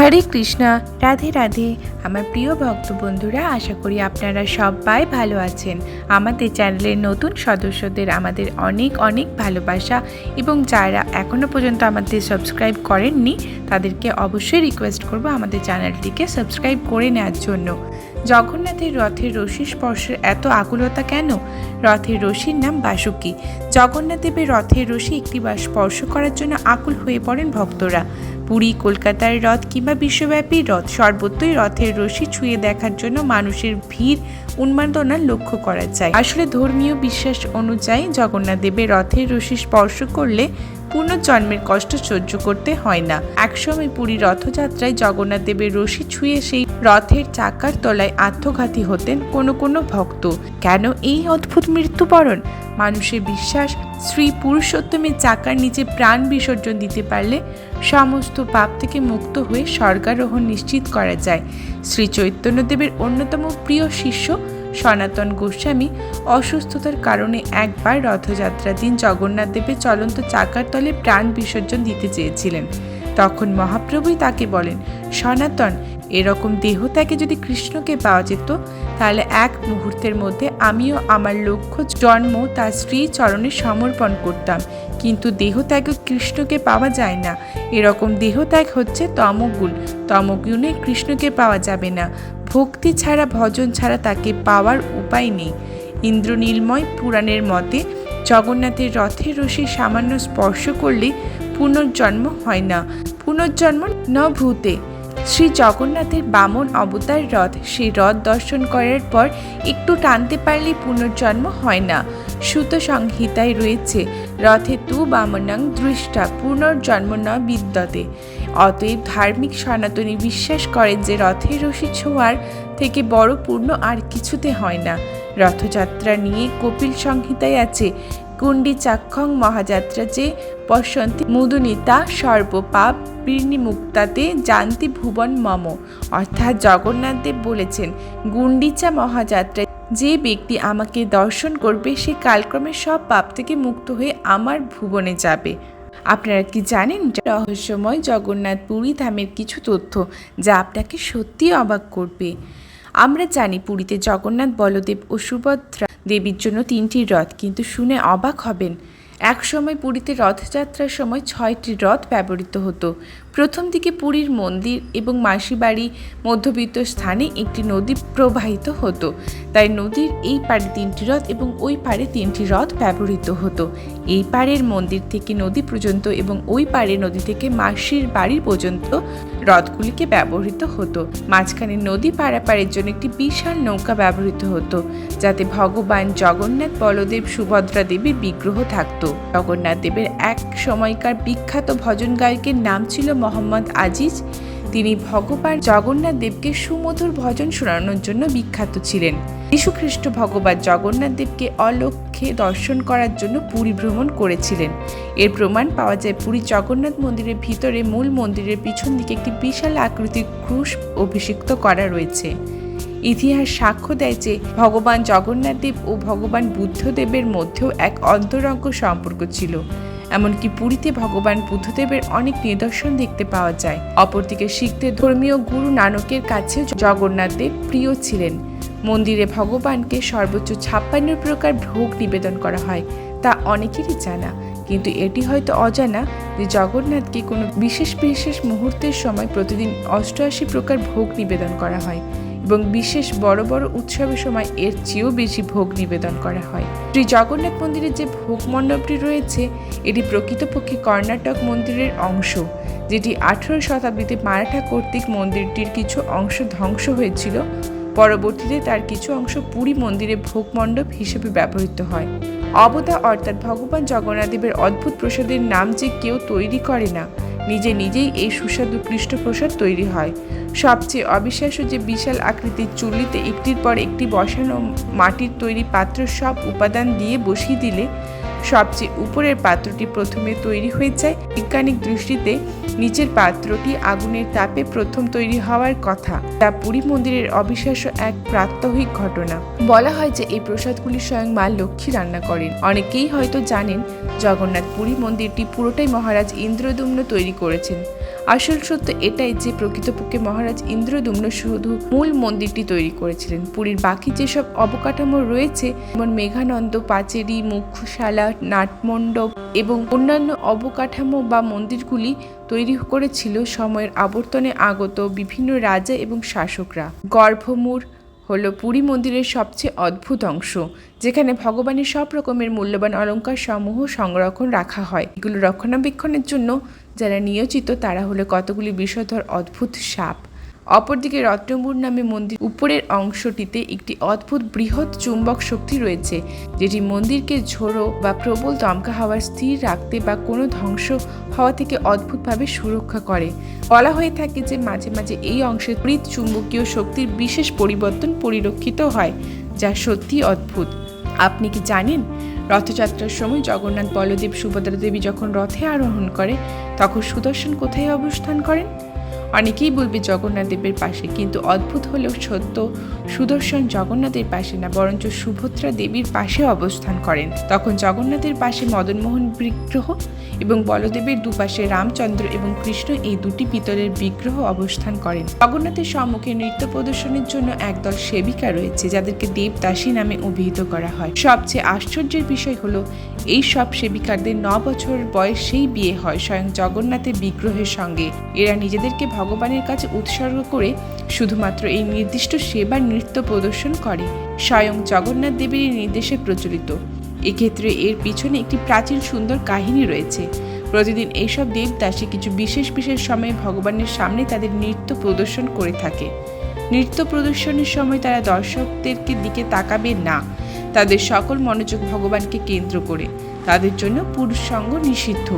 হরে কৃষ্ণা, রাধে রাধে। আমার প্রিয় ভক্ত বন্ধুরা আশা করি আপনারা সবাই ভালো আছেন। আমাদের চ্যানেলের নতুন সদস্যদের আমাদের অনেক অনেক ভালোবাসা এবং যারা এখনও পর্যন্ত আমাদের সাবস্ক্রাইব করেননি, তাদেরকে অবশ্যই রিকোয়েস্ট করব আমাদের চ্যানেলটিকে সাবস্ক্রাইব করে নেওয়ার জন্য। জগন্নাথের রথের রশি স্পর্শের এত আকুলতা কেন? রথের রশির নাম বাসুকি। জগন্নাথ দেবের রথের রশি একটিবার স্পর্শ করার জন্য আকুল হয়ে পড়েন ভক্তরা। পুরী কলকাতার রথ কিংবা বিশ্বব্যাপী রথ সর্বত্রই রথের রশি ছুঁয়ে দেখার জন্য মানুষের ভিড় উন্মাদনা লক্ষ্য করা যায়। আসলে ধর্মীয় বিশ্বাস অনুযায়ী জগন্নাথ দেবের রথের রশি স্পর্শ করলে পুনর্জন্মের কষ্ট সহ্য করতে হয় না। একসময় পুরী রথযাত্রায় জগন্নাথ দেবের রশি ছুঁয়ে সেই রথের চাকার তলায় আত্মঘাতী হতেন কোনো কোনো ভক্ত। কেন এই অদ্ভুত মৃত্যুবরণ? মানুষের বিশ্বাস শ্রী পুরুষোত্তমের চাকার নিচে প্রাণ বিসর্জন দিতে পারলে সমস্ত পাপ থেকে মুক্ত হয়ে স্বর্গারোহণ নিশ্চিত করা যায়। শ্রী চৈতন্যদেবের অন্যতম প্রিয় শিষ্য সনাতন গোস্বামী অসুস্থতার কারণে একবার রথযাত্রার দিন জগন্নাথ দেবের চলন্ত চাকার তলে প্রাণ বিসর্জন দিতে চেয়েছিলেন। তখন মহাপ্রভুই তাকে বলেন, সনাতন, এরকম দেহ দেহত্যাগে যদি কৃষ্ণকে পাওয়া যেত, তাহলে এক মুহূর্তের মধ্যে আমিও আমার লক্ষ্য জন্ম তার স্ত্রী চরণে সমর্পণ করতাম। কিন্তু দেহত্যাগে কৃষ্ণকে পাওয়া যায় না। এরকম দেহত্যাগ হচ্ছে তমগুণ। তমগুণে কৃষ্ণকে পাওয়া যাবে না। ভক্তি ছাড়া, ভজন ছাড়া তাকে পাওয়ার উপায় নেই। ইন্দ্রনীলময় পুরাণের মতে, জগন্নাথের রথের রশি সামান্য স্পর্শ করলে পুনর্জন্ম হয় না। পুনর্জন্ম ন ভূতে। শ্রী জগন্নাথের বামন অবতার রথ, সেই রথ দর্শন করার পর একটু টানতে পারলে পুনর্জন্ম হয় না। সুত সংহিতায় রয়েছে, রথে তু বামনাং দৃষ্টা পুনর্জন্ম ন বিদ্যতে। অতএব ধার্মিক সনাতনী বিশ্বাস করেন যে রথের রশি ছোঁয়ার থেকে বড় পূর্ণ আর কিছুতে হয় না। রথযাত্রা নিয়ে কপিল সংহিতায় আছে, কুণ্ডি চাক্ষং মহাযাত্রা যে পশ্যন্তি মুদুনিতা সর্বপাপ মুক্তাতে জানতি ভুবন মম। অর্থাৎ জগন্নাথদেব বলেছেন গুন্ডিচা মহাযাত্রায় যে ব্যক্তি আমাকে দর্শন করবে, সে কালক্রমে সব পাপ থেকে মুক্ত হয়ে আমার ভুবনে যাবে। আপনারা কি জানেন রহস্যময় জগন্নাথ পুরী ধামের কিছু তথ্য যা আপনাকে সত্যি অবাক করবে? আমরা জানি পুরীতে জগন্নাথ, বলদেব ও সুভদ্রা দেবীর জন্য তিনটি রথ, কিন্তু শুনে অবাক হবেন। এক সময় পুরীতে রথযাত্রার সময় ছয়টি রথ ব্যবহৃত হতো। প্রথম দিকে পুরীর মন্দির এবং মাসিবাড়ি মধ্যবিত্ত স্থানে একটি নদী প্রবাহিত হতো। তাই নদীর এই পাড়ে তিনটি রথ এবং ওই পাড়ে তিনটি রথ ব্যবহৃত হতো। এই পাড়ের মন্দির থেকে নদী পর্যন্ত এবং ওই পাড়ে নদী থেকে মাসির বাড়ি পর্যন্ত রথগুলিকে ব্যবহৃত হতো। মাঝখানে নদী পারাপারের জন্য একটি বিশাল নৌকা ব্যবহৃত হতো, যাতে ভগবান জগন্নাথ বলদেব সুভদ্রা দেবীর বিগ্রহ থাকতো। জগন্নাথ দেবের এক সময়কার বিখ্যাত ভজন গায়কের নাম ছিল মোহাম্মদ আজিজ। তিনি ভগবান জগন্নাথ দেবকে সুমধুর ভজন শোনানোর জন্য বিখ্যাত ছিলেন। যীশুখ্রিস্ট ভগবান জগন্নাথ দেবকে অলক্ষ্যে দর্শন করার জন্য পুরী ভ্রমণ করেছিলেন। এর প্রমাণ পাওয়া যায় পুরী জগন্নাথ মন্দিরের ভিতরে মূল মন্দিরের পিছন দিকে একটি বিশাল আকৃতির ক্রুশ অভিষিক্ত করা রয়েছে। ইতিহাস সাক্ষ্য দেয় যে ভগবান জগন্নাথ দেব ও ভগবান বুদ্ধদেবের মধ্যেও এক অন্তরঙ্গ সম্পর্ক ছিল। এমনকি পুরীতে ভগবান বুদ্ধদেবের অনেক নিদর্শন দেখতে পাওয়া যায়। অপরদিকে শিখদের ধর্মীয় গুরু নানকের কাছে জগন্নাথ দেব প্রিয় ছিলেন। মন্দিরে ভগবানকে সর্বোচ্চ ছাপ্পান্ন প্রকার ভোগ নিবেদন করা হয়, তা অনেকেরই জানা। কিন্তু এটি হয়তো অজানা যে জগন্নাথকে কোনো বিশেষ বিশেষ মুহূর্তের সময় প্রতিদিন অষ্টআশি প্রকার ভোগ নিবেদন করা হয় এবং বিশেষ বড় বড় উৎসবের সময় এর চেয়েও বেশি ভোগ নিবেদন করা হয়। শ্রী জগন্নাথ মন্দিরের যে ভোগ মণ্ডপটি রয়েছে, এটি প্রকৃতপক্ষে কর্ণাটক মন্দিরের অংশ, যেটি আঠেরো শতাব্দীতে মারাঠা কর্তৃক মন্দিরটির কিছু অংশ ধ্বংস হয়েছিল। পরবর্তীতে তার কিছু অংশ পুরী মন্দিরে ভোগ মণ্ডপ হিসেবে ব্যবহৃত হয়। অবতা অর্থাৎ ভগবান জগন্নাথদেবের অদ্ভুত প্রসাদের নাম যে কেউ তৈরি করে না, নিজে নিজেই এই সুস্বাদু কৃষ্ণপ্রসাদ তৈরি হয়। সবচেয়ে অবিশ্বাস্য যে বিশাল আকৃতির চুল্লিতে একটির পর একটি বসানো মাটির তৈরি পাত্র সব উপাদান দিয়ে বসিয়ে দিলে সবচেয়ে উপরের পাত্রটি প্রথমে তৈরি হয়ে যায়। বৈজ্ঞানিক দৃষ্টিতে নিচের পাত্রটি আগুনের তাপে প্রথম তৈরি হওয়ার কথা। তা পুরী মন্দিরের অবিশ্বাস্য এক প্রাত্যহিক ঘটনা। বলা হয় যে এই প্রসাদগুলি স্বয়ং মা লক্ষ্মী রান্না করেন। অনেকেই হয়তো জানেন জগন্নাথ পুরী মন্দিরটি পুরোটাই মহারাজ ইন্দ্রদুম্ন তৈরি করেছেন। আসল সত্য এটাই যে প্রকৃতপক্ষে মহারাজ ইন্দ্রদুম্ন শুধু মূল মন্দিরটি তৈরি করেছিলেন। পুরীর বাকি যেসব অবকাঠামো রয়েছে, যেমন মেঘানন্দ, পাচেরি মুখশালা নাটমণ্ডপ এবং অন্যান্য অবকাঠামো বা মন্দিরগুলি তৈরি করেছিল সময়ের আবর্তনে আগত বিভিন্ন রাজা এবং শাসকরা। গর্ভমূর হলো পুরী মন্দিরের সবচেয়ে অদ্ভুত অংশ, যেখানে ভগবানের সব রকমের মূল্যবান অলঙ্কার সমূহ সংরক্ষণ রাখা হয়। এগুলো রক্ষণাবেক্ষণের জন্য যারা নিয়োজিত, তারা হলো কতগুলি বিষধর, অদ্ভুত সাপ। অপরদিকে রত্নমুর নামে মন্দির উপরের অংশটিতে একটি অদ্ভুত বৃহৎ চুম্বক শক্তি রয়েছে, যেটি মন্দিরকে ঝোড়ো বা প্রবল দমকা হাওয়া স্থির রাখতে বা কোনো ধ্বংস হওয়া থেকে অদ্ভুতভাবে সুরক্ষা করে। বলা হয়ে থাকে যে মাঝে মাঝে এই অংশের প্রীত চুম্বকীয় শক্তির বিশেষ পরিবর্তন পরিলক্ষিত হয়, যা সত্যি অদ্ভুত। আপনি কি জানেন? রথযাত্রার সময় জগন্নাথ বলদেব সুভদ্রা দেবী যখন রথে আরোহণ করে, তখন সুদর্শন কোথায় অবস্থান করেন? অনেকেই বলবে জগন্নাথ দেবের পাশে, কিন্তু অদ্ভুত হলেও সত্য, সুদর্শন জগন্নাথের পাশে না, বরঞ্চ সুভদ্রা দেবীর পাশে অবস্থান করেন। তখন জগন্নাথের পাশে মদনমোহন বিগ্রহ এবং বলদেবের দুপাশে রামচন্দ্র এবং কৃষ্ণ এই দুটি পিতলের বিগ্রহ অবস্থান করেন। জগন্নাথের সম্মুখে নৃত্য প্রদর্শনের জন্য একদল সেবিকা রয়েছে, যাদেরকে দেবদাসী নামে অভিহিত করা হয়। সবচেয়ে আশ্চর্যের বিষয় হলো, এই সব সেবিকারদের ন বছর বয়সেই বিয়ে হয় স্বয়ং জগন্নাথের বিগ্রহের সঙ্গে। এরা নিজেদেরকে ভগবানের কাছে উৎসর্গ করে শুধুমাত্র এই নির্দিষ্ট সেবার নৃত্য প্রদর্শন করে, স্বয়ং জগন্নাথ দেবের নির্দেশে প্রচলিত। এক্ষেত্রে এর পিছনে একটি প্রাচীন সুন্দর কাহিনী রয়েছে। প্রতিদিন এইসব দেবদাসী কিছু বিশেষ বিশেষ সময়ে ভগবানের সামনে তাদের নৃত্য প্রদর্শন করে থাকে। নৃত্য প্রদর্শনের সময় তারা দর্শকদেরকে দিকে তাকাবে না। তাদের সকল মনোযোগ ভগবানকে কেন্দ্র করে। তাদের জন্য পুরুষ সঙ্গ নিষিদ্ধ।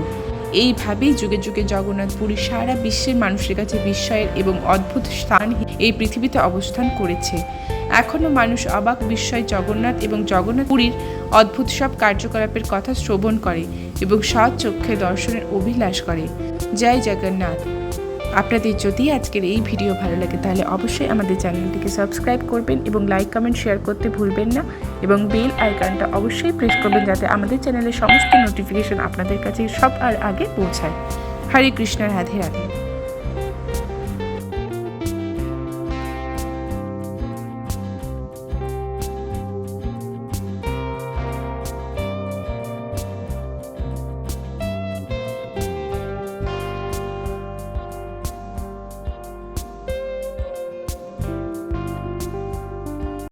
এইভাবেই যুগে যুগে জগন্নাথ পুরী সারা বিশ্বের মানুষের কাছে বিস্ময়ের এবং অদ্ভুত স্থান এই পৃথিবীতে অবস্থান করেছে। এখনও মানুষ অবাক বিস্ময় জগন্নাথ এবং জগন্নাথ পুরীর অদ্ভুত সব কার্যকলাপের কথা শ্রবণ করে এবং সৎ চক্ষে দর্শনের অভিলাষ করে। জয় জগন্নাথ। আপনাদের যদি আজকের এই ভিডিও ভালো লাগে তাহলে অবশ্যই আমাদের চ্যানেলটিকে সাবস্ক্রাইব করবেন এবং লাইক, কমেন্ট, শেয়ার করতে ভুলবেন না এবং বেল আইকনটা অবশ্যই প্রেস করবেন যাতে আমাদের চ্যানেলের সমস্ত নোটিফিকেশন আপনাদের কাছে সব আর আগে পৌঁছায়। হরে কৃষ্ণ, রাধে রাধে।